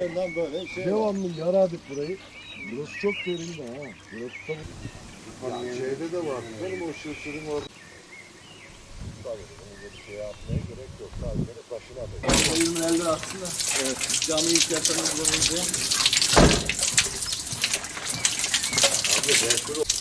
Ondan böyle şey. Devamlı yaradık burayı. Burası çok derin de ha. Burası çok... Ya şeyde de var. Benim o şırşırın orada. Tabii bunun bir şey yapmaya gerek yok. Sadece başına da. Oyunlarda aslında evet, camı ilk yasanız bulunca Abi meşhur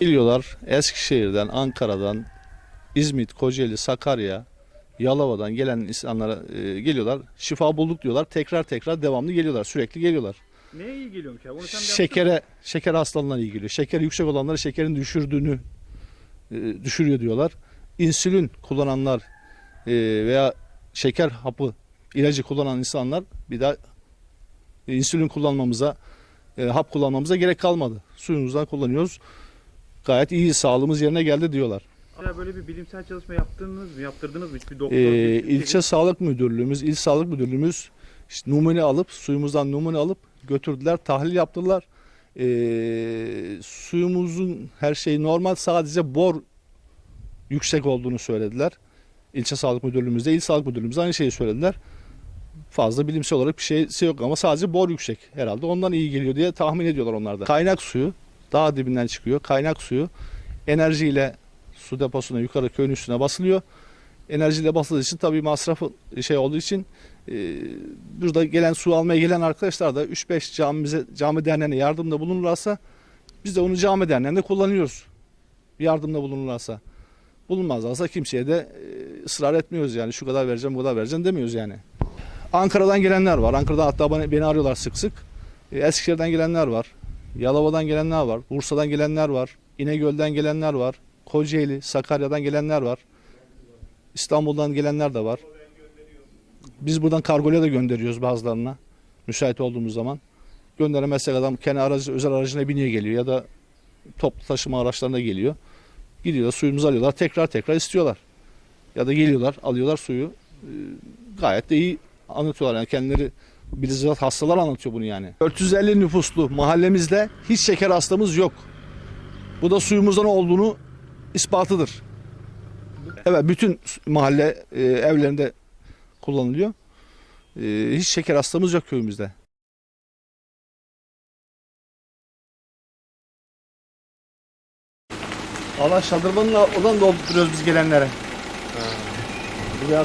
Geliyorlar Eskişehir'den, Ankara'dan, İzmit, Kocaeli, Sakarya, Yalova'dan gelen insanlara e, geliyorlar. Şifa bulduk diyorlar. Tekrar tekrar devamlı geliyorlar. Sürekli geliyorlar. Neye iyi geliyormuş abi? Onu sen. Şekere, şeker hastalığına iyi geliyor. Şeker yüksek olanlara şekerin düşürdüğünü e, düşürüyor diyorlar. İnsülin kullananlar e, veya şeker hapı ilacı kullanan insanlar bir daha e, insülin kullanmamıza, e, hap kullanmamıza gerek kalmadı. Suyumuzdan kullanıyoruz. Gayet iyi, sağlığımız yerine geldi diyorlar. Ya böyle bir bilimsel çalışma yaptınız mı? Yaptırdınız mı? Hiçbir doktor, Ee, ilçe sağlık müdürlüğümüz, il sağlık müdürlüğümüz işte numune alıp suyumuzdan numune alıp götürdüler, tahlil yaptılar. Ee, suyumuzun her şeyi normal, sadece bor yüksek olduğunu söylediler. İlçe sağlık müdürlüğümüzde, il sağlık müdürlüğümüzde aynı şeyi söylediler. Fazla bilimsel olarak bir şeysi yok ama sadece bor yüksek herhalde. Ondan iyi geliyor diye tahmin ediyorlar onlar da. Kaynak suyu dağ dibinden çıkıyor. Kaynak suyu enerjiyle su deposuna yukarı köyün üstüne basılıyor enerjiyle basıldığı için tabii masrafı şey olduğu için e, burada gelen su almaya gelen arkadaşlar da 3-5 camimize, cami derneğine yardımda bulunurlarsa biz de onu cami derneğinde kullanıyoruz. Yardımda bulunurlarsa. Bulunmazlarsa kimseye de e, ısrar etmiyoruz yani şu kadar vereceğim bu kadar vereceğim demiyoruz yani. Ankara'dan gelenler var. Ankara'dan hatta beni, beni arıyorlar sık sık. E, Eskişehir'den gelenler var. Yalova'dan gelenler var. Bursa'dan gelenler var. İnegöl'den gelenler var. Kocaeli, Sakarya'dan gelenler var. İstanbul'dan gelenler de var. Biz buradan kargoya da gönderiyoruz bazılarına. Müsait olduğumuz zaman. Gönderemezsek adam kendi aracı, özel aracına biniyor geliyor ya da toplu taşıma araçlarına geliyor. Gidiyorlar suyumuzu alıyorlar tekrar tekrar istiyorlar. Ya da geliyorlar alıyorlar suyu. Ee, gayet de iyi anlatıyorlar yani kendileri bizzat hastalar anlatıyor bunu yani. 450 nüfuslu mahallemizde hiç şeker hastamız yok. Bu da suyumuzdan olduğunu ispatıdır. Evet bütün mahalle e, evlerinde kullanılıyor. E, hiç şeker hastamız yok köyümüzde. Allah şadırvanla oradan dolduruyoruz biz gelenlere. Buraya